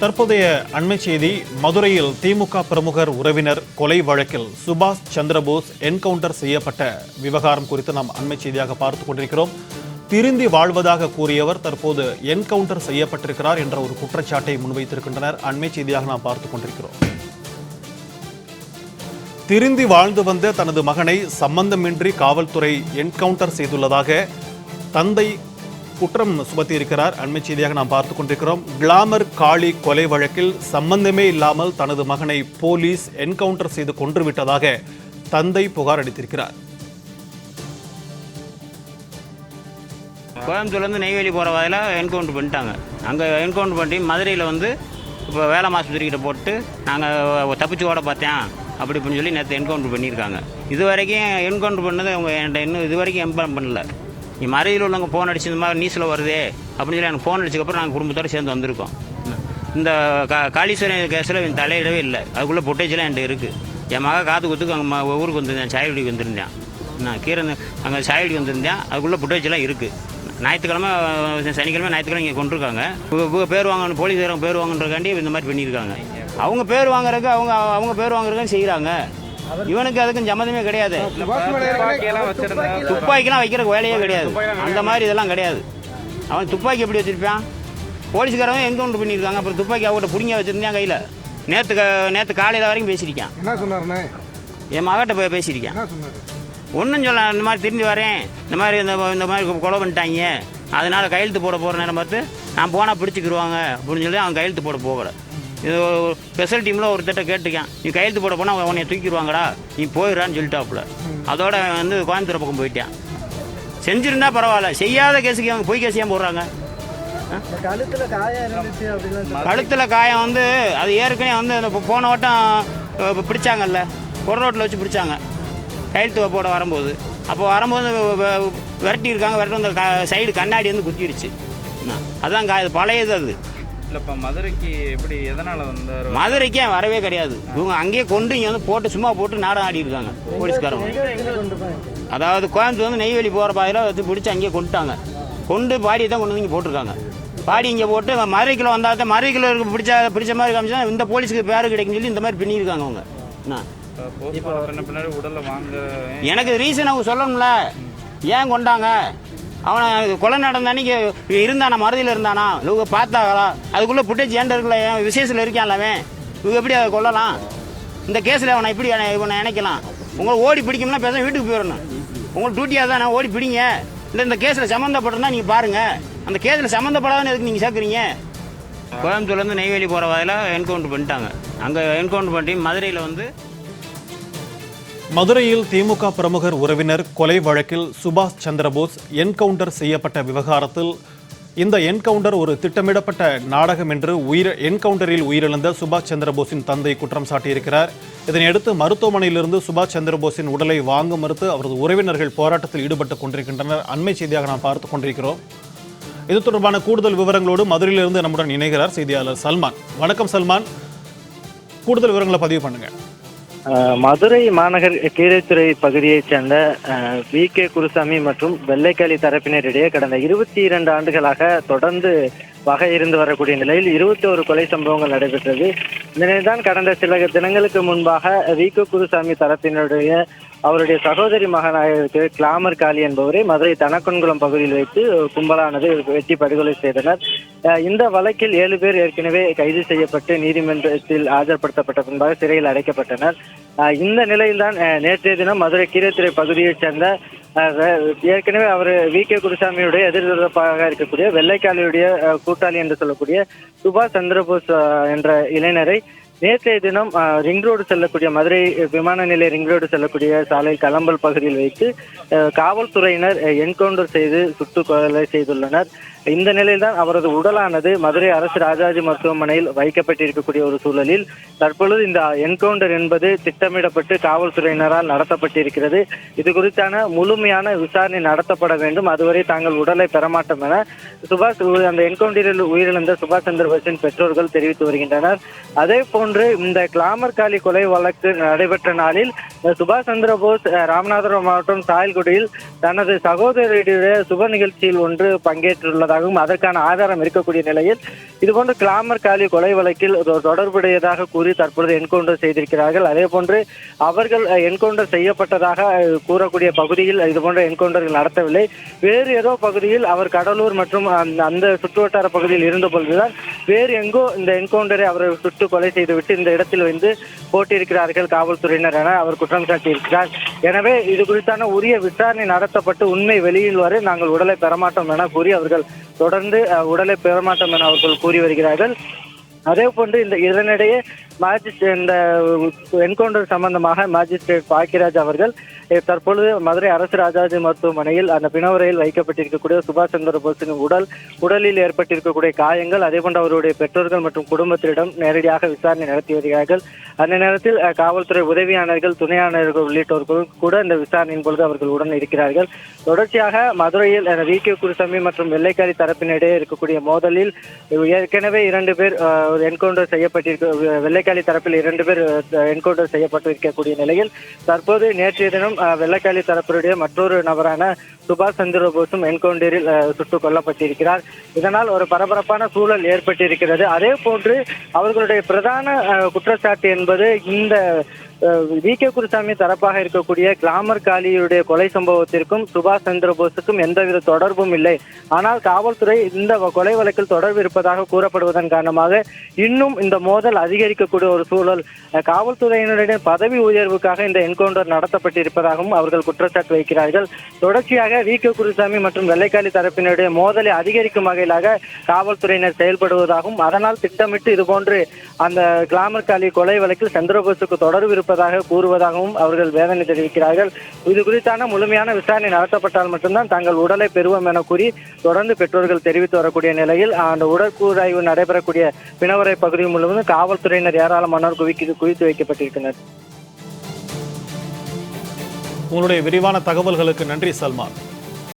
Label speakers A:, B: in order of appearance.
A: தற்போதைய அண்மை செய்தி மதுரையில் திமுக பிரமுகர் உறவினர் கொலை வழக்கில் சுபாஷ் சந்திரபோஸ் என்கவுண்டர் செய்யப்பட்ட விவகாரம் குறித்து நாம் அண்மை செய்தியாக பார்த்து கொண்டிருக்கிறோம். திருந்தி வாழ்வதாக கூறியவர் தற்போது என்கவுண்டர் செய்யப்பட்டிருக்கிறார் என்ற ஒரு குற்றச்சாட்டை முன்வைத்திருக்கின்றனர். அண்மை செய்தியாக நாம் பார்த்து கொண்டிருக்கிறோம். திருந்தி வாழ்ந்து வந்த தனது மகனை சம்பந்தமின்றி காவல்துறை என்கவுண்டர் செய்துள்ளதாக தந்தை குற்றம் சுமத்தியிருக்கிறார். அண்மை செய்தியாக நாம் பார்த்து கொண்டிருக்கிறோம். கிளாமர் காளி கொலை வழக்கில் சம்பந்தமே இல்லாமல் தனது மகனை போலீஸ் என்கவுண்டர் செய்து கொன்றுவிட்டதாக தந்தை புகார் அளித்திருக்கிறார்.
B: கோயம்புத்தூர்லேருந்து நெய்வேலி போகிற வகையில் என்கவுண்டர் பண்ணிட்டாங்க. அங்கே என்கவுண்டர் பண்ணி மதுரையில் வந்து இப்போ வேலை ஆஸ்பத்திரிக்கிட்ட போட்டு நாங்கள் தப்பிச்சு ஓட பார்த்தேன் அப்படி இப்படின்னு சொல்லி நேற்று என்கவுண்டர் பண்ணியிருக்காங்க. இது வரைக்கும் என்கவுண்டர் பண்ணது அவங்க என்கிட்ட இன்னும் இது வரைக்கும் எம்பலம் பண்ணல. நீ மறையில் உள்ளவங்க ஃபோன் அடிச்சு இந்த மாதிரி நியூஸில் வருதே அப்படின்னு சொல்லி எனக்கு ஃபோன் அடிச்சதுக்கப்புறம் நாங்கள் குடும்பத்தோடு சேர்ந்து வந்திருக்கோம். இந்த கா காளீஸ்வரன் கேஸில் என் தலையிடவே இல்லை. அதுக்குள்ளே பொட்டேஜெலாம் என்கிட்ட இருக்குது என் மக காது குத்துக்கு அங்கே ஊருக்கு வந்திருந்தேன் சாயவடிக்கு வந்திருந்தேன். நான் கீரை அங்கே சாயவடிக்கு வந்திருந்தேன். அதுக்குள்ளே புட்டேஜெலாம் இருக்குது ஞாயிற்றுக்கிழமை சனிக்கிழமை ஞாயிற்றுக்கிழமை இங்கே கொண்டிருக்காங்க. இவங்க- பேர் வாங்கணும் போலீஸ்காரங்க பேர் வாங்கன்றக்காண்டி இந்த மாதிரி பண்ணியிருக்காங்க. அவங்க பேர் வாங்குறதுக்கு அவங்க அவங்க பேர் வாங்குறதுக்கு செய்கிறாங்க இவனுக்கு அதுக்கும் சம்மந்தமே கிடையாது. துப்பாக்கிலாம் வைக்கிறதுக்கு வேலையே கிடையாது. அந்த மாதிரி இதெல்லாம் கிடையாது. அவன் துப்பாக்கி எப்படி வச்சிருப்பான்? போலீஸ்காரங்க என்கவுண்டர் பண்ணியிருக்காங்க அப்புறம் துப்பாக்கி அவங்ககிட்ட பிடிங்க வச்சிருந்தேன் கையில். நேற்று நேற்று காலையில் வரைக்கும் பேசியிருக்கேன்.
C: என்ன சொன்னாருண்ணே
B: என் மகட்ட போய் பேசியிருக்கேன்.
C: என்ன சொன்னாரு?
B: ஒன்றும் சொல்ல இந்த மாதிரி திரும்பி வரேன். இந்த மாதிரி இந்த இந்த மாதிரி கொலை பண்ணிட்டாங்க. அதனால கையெழுத்து போட போகிற நேரம் பார்த்து நான் போனால் பிடிச்சிக்கிருவாங்க அப்படின்னு சொல்லி அவன் கையெழுத்து போட போகல. இது ஒரு ஸ்பெஷல் டீமில் ஒருத்தட்ட கேட்டுக்கேன் நீ கையெழுத்து போட போனால் உன்னை தூக்கிடுவாங்கடா நீ போயிடுறான்னு சொல்லிட்டாப்புல. அதோட வந்து கோயம்புத்தூர் பக்கம் போயிட்டான். செஞ்சிருந்தா பரவாயில்ல செய்யாத கேஸுக்கு அவங்க பொய் கேஸ் ஏன் போடுறாங்க?
C: கழுத்துல காயம்
B: வந்து அது ஏற்கனவே வந்து அந்த போன வட்டம் பிடிச்சாங்கல்ல ரோட்டில் வச்சு பிடிச்சாங்க. கையெழுத்து போட வரும்போது. அப்போ வரும்போது வ- வ- விரட்டி இருக்காங்க விரட்டி அந்த சைடு கண்ணாடி வந்து குத்திடுச்சு அதான் கா இது பழையது அது.
D: இல்லப்பா மதுரைக்கு எப்படி எதனால வந்தாரு?
B: மதுரைக்கே வரவே கிடையாது. இவங்க அங்கேயே கொண்டு இங்கே வந்து போட்டு சும்மா போட்டு நாடகம் ஆடி இருக்காங்க போலீஸ்காரங்க அதாவது கோயம்புத்தூர் வந்து நெய்வேலி போகிற பாதையில் வச்சு பிடிச்சி அங்கேயே கொண்டுட்டாங்க. கொண்டு பாடியை தான் கொண்டு வந்து இங்கே போட்டிருக்காங்க. பாடி இங்கே போட்டு மதுரைக்குள்ள வந்தால் தான் மதுரைக்குள்ள இருக்க பிடிச்ச பிடிச்ச மாதிரி காமிச்சா இந்த போலீஸுக்கு பேர் கிடைக்குன்னு சொல்லி இந்த மாதிரி பண்ணியிருக்காங்க அவங்க. என்ன? எனக்கு ரீசன் அவங்க சொல்லணும்ல. ஏன் கொண்டாங்க? அவனை கொலை நடந்த அன்னைக்கு இருந்தானா மருதியில் இருந்தானா? இவங்க பார்த்தாங்களா? அதுக்குள்ளே புட்டேஜ் ஏன்ட இருக்கல ஏன் விசேஷத்தில் இருக்கான்ல அவன். இவங்க எப்படி அதை கொல்லலாம்? இந்த கேஸில் அவனை இப்படி இவனை நினைக்கலாம் உங்களை ஓடி பிடிக்கும்னா பேச வீட்டுக்கு போயிடணும். உங்களுக்கு டியூட்டியாக தான் ஓடி பிடிங்க. இல்லை இந்த கேஸில் சம்மந்தப்பட்டிருந்தா நீங்கள் பாருங்கள் அந்த கேஸில் சம்மந்தப்படாதன்னு எதுக்கு நீங்கள் சேர்க்குறீங்க? கோயம்புத்தூர்லேருந்து நெய்வேலி போகிற வகையில் என்கவுண்டர் பண்ணிட்டாங்க. அங்கே என்கவுண்டர் பண்ணி மதுரையில் வந்து
A: மதுரையில் திமுக பிரமுகர் உறவினர் கொலை வழக்கில் சுபாஷ் சந்திரபோஸ் என்கவுண்டர் செய்யப்பட்ட விவகாரத்தில் இந்த என்கவுண்டர் ஒரு திட்டமிடப்பட்ட நாடகம் என்று உயிர் என்கவுண்டரில் உயிரிழந்த சுபாஷ் சந்திரபோஸின் தந்தை குற்றம் சாட்டியிருக்கிறார். இதனையடுத்து மருத்துவமனையிலிருந்து சுபாஷ் சந்திரபோஸின் உடலை வாங்க மறுத்து அவரது உறவினர்கள் போராட்டத்தில் ஈடுபட்டுக் கொண்டிருக்கின்றனர். அண்மை செய்தியாக நாம் பார்த்துக் கொண்டிருக்கிறோம். இது தொடர்பான கூடுதல் விவரங்களோடு மதுரையிலிருந்து நம்முடன் இணைகிறார் செய்தியாளர் சல்மான். வணக்கம் சல்மான். கூடுதல் விவரங்களை பதிவு
E: பண்ணுங்கள் மதுரை மாநகர் கீழைத்துறை பகுதியைச் சேர்ந்த வி. கே. குருசாமி மற்றும் வெள்ளைக்காளி தரப்பினரிடையே கடந்த இருபத்தி இரண்டு ஆண்டுகளாக தொடர்ந்து வகை இருந்து வரக்கூடிய நிலையில் இருபத்தி ஒரு கொலை சம்பவங்கள் நடைபெற்றது. இந்த நிலையில்தான் கடந்த சில தினங்களுக்கு முன்பாக வி குருசாமி தரப்பினருடைய அவருடைய சகோதரி மகனாக கிளாமர் காளி என்பவரை மதுரை தனக்குன்குளம் பகுதியில் வைத்து கும்பலானது வெட்டி படுகொலை செய்தனர். இந்த வழக்கில் ஏழு பேர் ஏற்கனவே கைது செய்யப்பட்டு நீதிமன்றத்தில் ஆஜர்படுத்தப்பட்ட பின்பாக சிறையில் அடைக்கப்பட்டனர். இந்த நிலையில்தான் நேற்றைய தினம் மதுரை கீரைத்துறை பகுதியைச் சேர்ந்த ஏற்கனவே அவர் வி. கே. குருசாமியுடைய எதிர்பாக இருக்கக்கூடிய வெள்ளைக்காலியுடைய கூட்டாளி என்று சொல்லக்கூடிய சுபாஷ் சந்திரபோஸ் என்ற இளைஞரை நேற்றைய தினம் ரிங் ரோடு செல்லக்கூடிய மதுரை விமான நிலைய ரிங் ரோடு செல்லக்கூடிய சாலை கலம்பல் பகுதியில் வைத்து காவல்துறையினர் என்கவுண்டர் செய்து சுட்டு கொலை செய்துள்ளனர். இந்த நிலையில்தான் அவரது உடலானது மதுரை அரசு ராஜாஜி மருத்துவமனையில் வைக்கப்பட்டிருக்கக்கூடிய ஒரு சூழலில் தற்பொழுது இந்த என்கவுண்டர் என்பது திட்டமிடப்பட்டு காவல்துறையினரால் நடத்தப்பட்டிருக்கிறது. இது குறித்தான முழுமையான விசாரணை நடத்தப்பட வேண்டும். அதுவரை தாங்கள் உடலை பெறமாட்டோம் என சுபாஷ் அந்த என்கவுண்டரில் உயிரிழந்த சுபாஷ் சந்திர போஸின் பெற்றோர்கள் தெரிவித்து வருகின்றனர். அதே போன்று இந்த கிளாமர் காலி கொலை வழக்கு நடைபெற்ற நாளில் சுபாஷ் சந்திர போஸ் ராமநாதபுரம் மாவட்டம் சாயல்குடியில் தனது சகோதரியுடைய சுப நிகழ்ச்சியில் ஒன்று பங்கேற்றுள்ளதாக இருப்பதாகவும் அதற்கான ஆதாரம் இருக்கக்கூடிய நிலையில் இதுபோன்று கிளாமர் காலி கொலை வழக்கில் தொ- தொடர்புடையதாக கூறி தற்பொழுது என்கவுண்டர் செய்திருக்கிறார்கள். அதே போன்று அவர்கள் என்கவுண்டர் செய்யப்பட்டதாக கூறக்கூடிய பகுதியில் இதுபோன்ற என்கவுண்டர்கள் நடத்தவில்லை. வேறு ஏதோ பகுதியில் அவர் கடலூர் மற்றும் அந்த- அந்த சுற்றுவட்டார பகுதியில் இருந்த பொழுதுதான் வேறு எங்கோ இந்த என்கவுண்டரை அவரை சுட்டு கொலை செய்துவிட்டு இந்த இடத்தில் வந்து போட்டியிருக்கிறார்கள் காவல்துறையினர் என அவர் குற்றம் சாட்டியிருக்கிறார். எனவே இது குறித்தான உரிய விசாரணை நடத்தப்பட்டு உண்மை வெளியில் வரை நாங்கள் உடலை பெறமாட்டோம் என கூறி அவர்கள் தொடர்ந்து உடலை பெறமாட்டோம் என அவர்கள் கூறி வருகிறார்கள். அதே போன்று இந்த இதனிடையே மாஜிஸ்ட்ரேட் இந்த என்கவுண்டர் சம்பந்தமாக மாஜிஸ்ட்ரேட் பாக்கியராஜ் அவர்கள் தற்பொழுது மதுரை அரசு ராஜாஜி மருத்துவமனையில் அந்த பிணவரையில் வைக்கப்பட்டிருக்கக்கூடிய சுபாஷ் சந்திர போஸின் உடல் உடலில் ஏற்பட்டிருக்கக்கூடிய காயங்கள் அதே போன்று அவருடைய பெற்றோர்கள் மற்றும் குடும்பத்தினரிடம் நேரடியாக விசாரணை நடத்தி வருகிறார்கள். அந்த நேரத்தில் காவல்துறை உதவியாளர்கள் துணை ஆணையர்கள் உள்ளிட்டோர்களும் கூட இந்த விசாரணையின் பொழுது அவர்கள் உடன் இருக்கிறார்கள். தொடர்ச்சியாக மதுரையில் வி. கே. குருசாமி மற்றும் வெள்ளைக்காரி தரப்பினிடையே இருக்கக்கூடிய மோதலில் ஏற்கனவே இரண்டு பேர் என்கவுண்டர் செய்யப்பட்டிருக்க வெள்ளைக்காளி தரப்பில் இரண்டு பேர் என்கவுண்டர் செய்யப்பட்டிருக்கக்கூடிய நிலையில் தற்போது நேற்றைய தினம் வெள்ளைக்காளி தரப்பினுடைய மற்றொரு நபரான சுபாஷ் சந்திர போஸும் என்கவுண்டரில் அஹ், சுட்டுக் கொல்லப்பட்டிருக்கிறார். இதனால் ஒரு பரபரப்பான சூழல் ஏற்பட்டிருக்கிறது. அதே போன்று அவர்களுடைய பிரதான குற்றச்சாட்டு என்பது இந்த வி கே குருசாமி தரப்பாக இருக்கக்கூடிய கிளாமர் காலியுடைய கொலை சம்பவத்திற்கும் சுபாஷ் சந்திர போஸுக்கும் எந்தவித தொடர்பும் இல்லை. ஆனால் காவல்துறை இந்த வ- கொலை வழக்கில் தொடர்பு இருப்பதாக கூறப்படுவதன் காரணமாக இன்னும் இந்த மோதல் அதிகரிக்கக்கூடிய ஒரு சூழல் காவல்துறையினருடைய பதவி உயர்வுக்காக இந்த என்கவுண்டர் நடத்தப்பட்டிருப்பதாகவும் அவர்கள் குற்றச்சாட்டு வைக்கிறார்கள். தொடர்ச்சியாக வி கே குருசாமி மற்றும் வெள்ளைக்காளி தரப்பினருடைய மோதலை அதிகரிக்கும் வகையிலாக காவல்துறையினர் செயல்படுவதாகவும் அதனால் திட்டமிட்டு இதுபோன்று அந்த கிளாமர் காலி கொலை வழக்கில் சந்திரபோஸுக்கு தொடர்பு இருப்பதாக கூறுவதாகவும் அவர்கள் வேதனை தெரிவிக்கிறார்கள். இது குறித்தான முழுமையான விசாரணை நடத்தப்பட்டால் மட்டும்தான் தங்கள் உடலை பெறுவோம் என கூறி தொடர்ந்து பெற்றோர்கள் தெரிவித்து வரக்கூடிய நிலையில் அந்த உடற்கூறாய்வு நடைபெறக்கூடிய பிணவரை பகுதி முழுவதும் காவல்துறையினர் ஏராளமானோர் குவிக்கு குவித்து வைக்கப்பட்டிருக்கின்றனர்.
A: உங்களுடைய விரிவான தகவல்களுக்கு நன்றி சல்மான்.